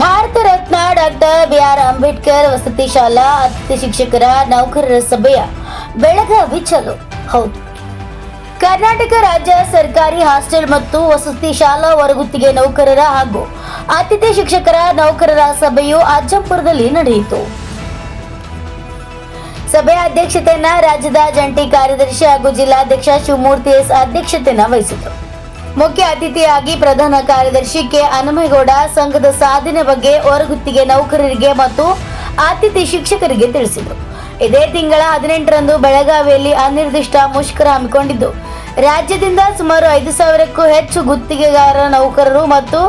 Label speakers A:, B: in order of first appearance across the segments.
A: Bharat Ratna doctor BR Ambedkar ವಸತಿ ಶಾಲಾ ಅತಿಥಿ ಶಿಕ್ಷಕರ ನೌಕರರ ಸಭೆಯ ಬೆಳಗಾವಿ ಚಲೋ ಹೌದು. ಕರ್ನಾಟಕ ರಾಜ್ಯ ಸರ್ಕಾರಿ ಹಾಸ್ಟೆಲ್ ಮತ್ತು ವಸತಿ ಶಾಲಾ ಹೊರಗುತ್ತಿಗೆ ನೌಕರರ ಹಾಗೂ ಅತಿಥಿ ಶಿಕ್ಷಕರ ನೌಕರರ ಸಭೆಯು ಅಜ್ಜಂಪುರದಲ್ಲಿ ನಡೆಯಿತು. ಸಭೆಯ ಅಧ್ಯಕ್ಷತೆಯನ್ನ ರಾಜ್ಯದ ಜಂಟಿ ಕಾರ್ಯದರ್ಶಿ ಹಾಗೂ ಜಿಲ್ಲಾಧ್ಯಕ್ಷ ಶಿವಮೂರ್ತಿ ಎಸ್ ಅಧ್ಯಕ್ಷತೆಯನ್ನ ವಹಿಸಿದರು. ಮುಖ್ಯ ಅತಿಥಿಯಾಗಿ ಪ್ರಧಾನ ಕಾರ್ಯದರ್ಶಿ ಕೆ. ಹನುಮೇಗೌಡ ಸಂಘದ ಸಾಧನೆ ಬಗ್ಗೆ ಹೊರಗುತ್ತಿಗೆ ನೌಕರರಿಗೆ ಮತ್ತು ಅತಿಥಿ ಶಿಕ್ಷಕರಿಗೆ ತಿಳಿಸಿದರು. ಇದೇ ತಿಂಗಳ ಹದಿನೆಂಟರಂದು ಬೆಳಗಾವಿಯಲ್ಲಿ ಅನಿರ್ದಿಷ್ಟ ಮುಷ್ಕರ ಹಮ್ಮಿಕೊಂಡಿದ್ದು. ರಾಜ್ಯದಿಂದ ಸುಮಾರು ಐದು ಸಾವಿರಕ್ಕೂ ಹೆಚ್ಚು ಗುತ್ತಿಗೆಗಾರ ನೌಕರರು ಮತ್ತು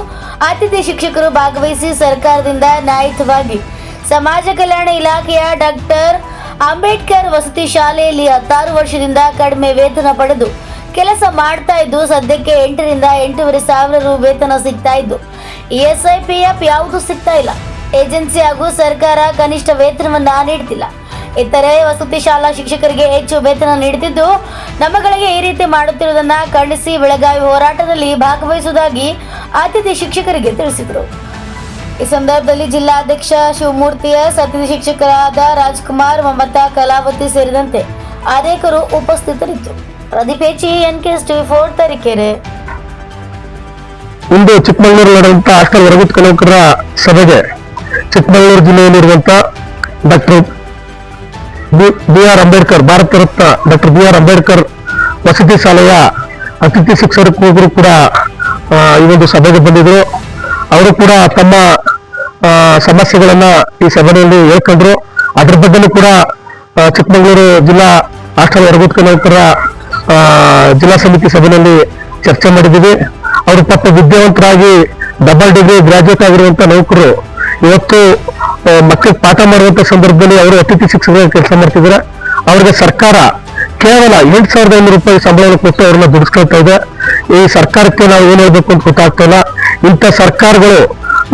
A: ಅತಿಥಿ ಶಿಕ್ಷಕರು ಭಾಗವಹಿಸಿ ಸರ್ಕಾರದಿಂದ ನ್ಯಾಯಯುತವಾಗಿ ಸಮಾಜ ಕಲ್ಯಾಣ ಇಲಾಖೆಯ ಡಾಕ್ಟರ್ ಅಂಬೇಡ್ಕರ್ ವಸತಿ ಶಾಲೆಯಲ್ಲಿ ಹತ್ತಾರು ವರ್ಷದಿಂದ ಕಡಿಮೆ ವೇತನ ಪಡೆದು ಕೆಲಸ ಮಾಡ್ತಾ ಇದ್ದು ಸದ್ಯಕ್ಕೆ ಎಂಟರಿಂದ ಎಂಟೂವರೆ ಸಾವಿರ ರು ವೇತನ ಸಿಗ್ತಾ ಇದ್ದು. ಇಎಸ್ಐ ಪಿ ಎಫ್ ಯಾವುದು ಸಿಗ್ತಾ ಇಲ್ಲ. ಏಜೆನ್ಸಿ ಹಾಗೂ ಸರ್ಕಾರ ಕನಿಷ್ಠ ವೇತನವನ್ನ ನೀಡ್ತಿಲ್ಲ. ಇತರೆ ವಸತಿ ಶಾಲಾ ಶಿಕ್ಷಕರಿಗೆ ಹೆಚ್ಚು ವೇತನ ನೀಡುತ್ತಿದ್ದು ನಮ್ಮಗಳಿಗೆ ಈ ರೀತಿ ಮಾಡುತ್ತಿರುವುದನ್ನ ಖಂಡಿಸಿ ಬೆಳಗಾವಿ ಹೋರಾಟದಲ್ಲಿ ಭಾಗವಹಿಸುವುದಾಗಿ ಅತಿಥಿ ಶಿಕ್ಷಕರಿಗೆ ತಿಳಿಸಿದರು. ಈ ಸಂದರ್ಭದಲ್ಲಿ ಜಿಲ್ಲಾಧ್ಯಕ್ಷ ಶಿವಮೂರ್ತಿ ಎಸ್ ಅತಿಥಿ ಶಿಕ್ಷಕರಾದ ರಾಜ್ಕುಮಾರ್, ಮಮತಾ, ಕಲಾವತಿ ಸೇರಿದಂತೆ ಅನೇಕರು ಉಪಸ್ಥಿತರಿದ್ದರು. Pradeep N K S TV
B: ಇಂದು ಚಿಕ್ಕಮಗಳೂರು ನಡೆದಂತ ಹಾಸ್ಟೆಲ್ ಹೊರಗುತ್ತಿಗೆ ನೌಕರರ ಸಭೆಗೆ Chikkamagaluru ಜಿಲ್ಲೆಯಲ್ಲಿರುವಂತ doctor B R Ambedkar Bharat Ratna doctor B R Ambedkar ವಸತಿ ಶಾಲೆಯ ಅತಿಥಿ ಶಿಕ್ಷಕರು ಕೂಡ ಈ ಒಂದು ಸಭೆಗೆ ಬಂದಿದ್ರು. ಅವರು ಕೂಡ ತಮ್ಮ ಸಮಸ್ಯೆಗಳನ್ನ ಈ ಸಭೆಯಲ್ಲಿ ಹೇಳ್ಕೊಂಡ್ರು. ಅದ್ರ ಬಗ್ಗೆ ಕೂಡ ಚಿಕ್ಕಮಗಳೂರು ಜಿಲ್ಲಾ ಹಾಸ್ಟೆಲ್ ನೌಕರರ ಆ, ಜಿಲ್ಲಾ ಸಮಿತಿ ಸಭೆಯಲ್ಲಿ ಚರ್ಚೆ ಮಾಡಿದ್ದೀವಿ ಅವರು ಪಾಪ ವಿದ್ಯಾವಂತರಾಗಿ ಡಬಲ್ ಡಿಗ್ರಿ ಗ್ರಾಜ್ಯುಯೇಟ್ ಆಗಿರುವಂತ ನೌಕರು ಇವತ್ತು ಮಕ್ಕಳಿಗೆ ಪಾಠ ಮಾಡುವಂತ ಸಂದರ್ಭದಲ್ಲಿ ಅವರು ಅತಿಥಿ ಶಿಕ್ಷಕರಾಗಿ ಕೆಲಸ ಮಾಡ್ತಿದ್ದಾರೆ. ಅವ್ರಿಗೆ ಸರ್ಕಾರ ಕೇವಲ ಎಂಟು ಸಾವಿರದ ಐನೂರು ರೂಪಾಯಿ ಸಂಬಳವನ್ನು ಕೊಟ್ಟು ಅವ್ರನ್ನ ದುಡಿಸ್ಕೊಳ್ತಾ ಇದೆ. ಈ ಸರ್ಕಾರಕ್ಕೆ ನಾವು ಏನ್ ಹೇಳ್ಬೇಕು ಅಂತ ಗೊತ್ತಾಗ್ತಾ ಇಲ್ಲ. ಇಂಥ ಸರ್ಕಾರಗಳು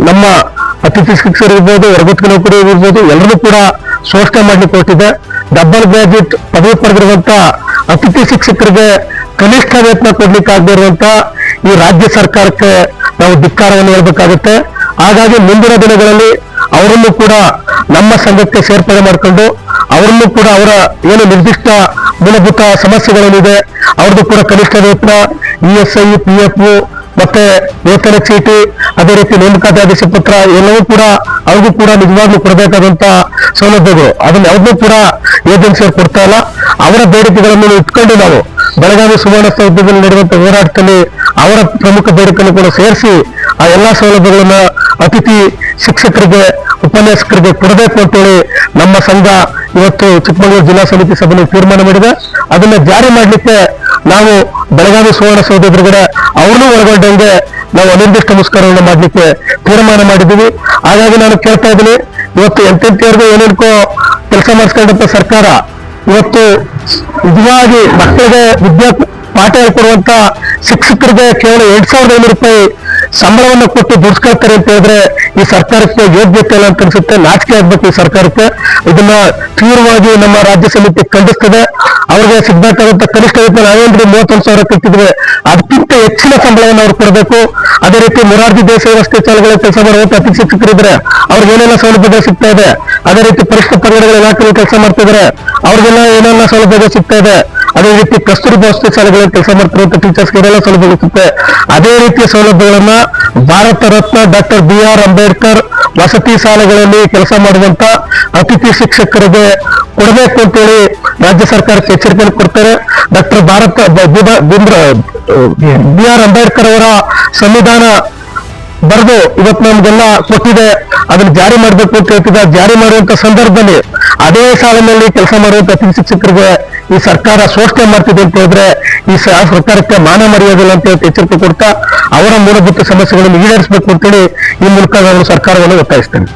B: ನಮ್ಮ ಅತಿಥಿ ಶಿಕ್ಷಕರು ಇರ್ಬೋದು ನೌಕರಿ ಇರ್ಬೋದು ಎಲ್ಲರೂ ಕೂಡ ಶೋಷಣೆ ಮಾಡ್ಲಿಕ್ಕೆ ಕೊಟ್ಟಿದೆ ಡಬಲ್ ಗ್ರಾಜ್ಯುಯೇಟ್ ಪದವಿ ಪಡೆದಿರುವಂತ ಅತಿಥಿ ಶಿಕ್ಷಕರಿಗೆ ಕನಿಷ್ಠ ವೇತನ ಕೊಡ್ಲಿಕ್ಕೆ ಆಗದೆ ಇರುವಂತ ಈ ರಾಜ್ಯ ಸರ್ಕಾರಕ್ಕೆ ನಾವು ಧಿಕ್ಕಾರವನ್ನು ಹೇಳ್ಬೇಕಾಗುತ್ತೆ. ಹಾಗಾಗಿ ಮುಂದಿನ ದಿನಗಳಲ್ಲಿ ಅವರನ್ನು ಕೂಡ ನಮ್ಮ ಸಂಘಕ್ಕೆ ಸೇರ್ಪಡೆ ಮಾಡಿಕೊಂಡು ಅವರನ್ನು ಕೂಡ ಅವರ ಏನು ನಿರ್ದಿಷ್ಟ ಮೂಲಭೂತ ಸಮಸ್ಯೆಗಳೇನಿದೆ, ಅವ್ರದ್ದು ಕೂಡ ಕನಿಷ್ಠ ವೇತನ, E S I, P F ಮತ್ತೆ ವೇತನ ಚೀಟಿ, ಅದೇ ರೀತಿ ನೇಮಕಾತಿ ಪತ್ರ ಎಲ್ಲವೂ ಕೂಡ ಅವ್ರಿಗೂ ಕೂಡ ನಿಜವಾಗ್ಲೂ ಕೊಡಬೇಕಾದಂತ ಸೌಲಭ್ಯಗಳು. ಅದನ್ನ ಯಾವುದೂ ಕೂಡ ಏಜೆನ್ಸಿಯವ್ರು ಕೊಡ್ತಾ ಇಲ್ಲ. ಅವರ ಬೇಡಿಕೆಗಳನ್ನು ಇಟ್ಕೊಂಡು ನಾವು ಬೆಳಗಾವಿ ಸುವರ್ಣ ಸೌಧದಲ್ಲಿ ನಡೆದಂತ ಹೋರಾಟದಲ್ಲಿ ಅವರ ಪ್ರಮುಖ ಬೇಡಿಕೆಯನ್ನು ಕೂಡ ಸೇರಿಸಿ ಆ ಎಲ್ಲಾ ಸೌಲಭ್ಯಗಳನ್ನ ಅತಿಥಿ ಶಿಕ್ಷಕರಿಗೆ, ಉಪನ್ಯಾಸಕರಿಗೆ ಕೊಡಬೇಕು ಅಂತೇಳಿ ನಮ್ಮ ಸಂಘ ಇವತ್ತು ಚಿಕ್ಕಮಗಳೂರು ಜಿಲ್ಲಾ ಸಮಿತಿ ಸಭೆಯಲ್ಲಿ ತೀರ್ಮಾನ ಮಾಡಿದೆ. ಅದನ್ನ ಜಾರಿ ಮಾಡಲಿಕ್ಕೆ ನಾವು ಬೆಳಗಾವಿ ಸುವರ್ಣ ಸೌಧ ಎದುರುಗಡೆ ಅವ್ರನ್ನೂ ಒಳಗೊಂಡಂಗೆ ನಾವು ಅನಿರ್ದಿಷ್ಟ ಮುಷ್ಕರವನ್ನು ಮಾಡಲಿಕ್ಕೆ ತೀರ್ಮಾನ ಮಾಡಿದ್ದೀವಿ. ಹಾಗಾಗಿ ನಾನು ಕೇಳ್ತಾ ಇದ್ದೀನಿ, ಇವತ್ತು ಎಂತೆಂತಿಯವ್ರಿಗೂ ಏನೇನ್ಕೋ ಕೆಲಸ ಮಾಡಿಸ್ಕೊಂಡಂತ ಸರ್ಕಾರ ಇವತ್ತು ನಿಜವಾಗಿ ಮಕ್ಕಳಿಗೆ ವಿದ್ಯಾ ಪಾಠ ಹೇಳ್ಕೊಡುವಂತ ಶಿಕ್ಷಕರಿಗೆ ಕೇವಲ ಎರಡ್ ಸಾವಿರದ ಐನೂರು ರೂಪಾಯಿ ಸಂಬಳವನ್ನು ಕೊಟ್ಟು ದುಡ್ಸ್ಕೊಳ್ತಾರೆ ಅಂತ ಹೇಳಿದ್ರೆ ಈ ಸರ್ಕಾರಕ್ಕೆ ಯೋಗ್ಯತೆ ಇಲ್ಲ ಅಂತ ಅನ್ಸುತ್ತೆ. ನಾಚಿಕೆ ಆಗ್ಬೇಕು ಈ ಸರ್ಕಾರಕ್ಕೆ. ಇದನ್ನ ತೀವ್ರವಾಗಿ ನಮ್ಮ ರಾಜ್ಯ ಸಮಿತಿ ಖಂಡಿಸ್ತದೆ. ಅವ್ರಿಗೆ ಸಿಗ್ಬೇಕಾದಂತ ಕನಿಷ್ಠ ವೇತನ ನಾವೇನ್ರಿ ಮೂವತ್ತೊಂದು ಸಾವಿರ ಕೊಟ್ಟಿದ್ರೆ ಅದಕ್ಕಿಂತ ಹೆಚ್ಚಿನ ಸಂಬಳವನ್ನು ಅವ್ರು ಕೊಡಬೇಕು. ಅದೇ ರೀತಿ ಮುರಾರ್ಜಿ ದೇಸಾಯಿ ರಸ್ತೆ ಚಾಲಗಳ ಕೆಲಸ ಮಾಡುವಂತ ಅತಿಥಿ ಶಿಕ್ಷಕರಿದ್ರೆ ಅವ್ರಿಗೆ ಏನೆಲ್ಲ ಸೌಲಭ್ಯಗಳು ಸಿಗ್ತಾ ಇದೆ? ಅದೇ ರೀತಿ ಪರಿಷ್ಠ ಪಂಗಡಗಳ ಇಲಾಖೆಯಲ್ಲಿ ಕೆಲಸ ಮಾಡ್ತಾ ಇದ್ರೆ, ಅವ್ರಿಗೆಲ್ಲ ಏನೆಲ್ಲ ಸೌಲಭ್ಯಗಳು ಸಿಗ್ತಾ ಇದೆ? ಅದೇ ರೀತಿ ಕಸ್ತೂರಿ ವಸತಿ ಶಾಲೆಗಳಲ್ಲಿ ಕೆಲಸ ಮಾಡ್ತಿರುವಂತ ಟೀಚರ್ಸ್ ಏನೆಲ್ಲ ಸೌಲಭ್ಯಗಳು ಸಿಗುತ್ತೆ ಅದೇ ರೀತಿಯ ಸೌಲಭ್ಯಗಳನ್ನ Bharat Ratna doctor B R Ambedkar ವಸತಿ ಶಾಲೆಗಳಲ್ಲಿ ಕೆಲಸ ಮಾಡುವಂತ ಅತಿಥಿ ಶಿಕ್ಷಕರಿಗೆ ಕೊಡಬೇಕು ಅಂತೇಳಿ ರಾಜ್ಯ ಸರ್ಕಾರಕ್ಕೆ ಎಚ್ಚರಿಕೆಯನ್ನು ಕೊಡ್ತಾರೆ. Doctor Bharat B R Ambedkar ಅವರ ಸಂವಿಧಾನ ಬರೆದು ಇವತ್ತು ನಮ್ಗೆಲ್ಲ ಕೊಟ್ಟಿದೆ. ಅದನ್ನ ಜಾರಿ ಮಾಡಬೇಕು ಅಂತ ಹೇಳ್ತಿದ್ದ ಜಾರಿ ಮಾಡುವಂತ ಸಂದರ್ಭದಲ್ಲಿ ಅದೇ ಸಾಲಿನಲ್ಲಿ ಕೆಲಸ ಮಾಡುವಂತ ಅತಿಥಿ ಶಿಕ್ಷಕರಿಗೆ ಈ ಸರ್ಕಾರ ಶೋಷಣೆ ಮಾಡ್ತಿದೆ ಅಂತ ಹೇಳಿದ್ರೆ ಈ ಸರ್ಕಾರಕ್ಕೆ ಮಾನ ಮರೆಯೋದಿಲ್ಲ ಅಂತ ಎಚ್ಚರಿಕೆ ಕೊಡ್ತಾ ಅವರ ಮೂಲಭೂತ ಸಮಸ್ಯೆಗಳನ್ನು ಈಡೇರಿಸಬೇಕು ಅಂತೇಳಿ ಈ ಮೂಲಕ ನಾನು ಸರ್ಕಾರವನ್ನು ಒತ್ತಾಯಿಸ್ತೇನೆ.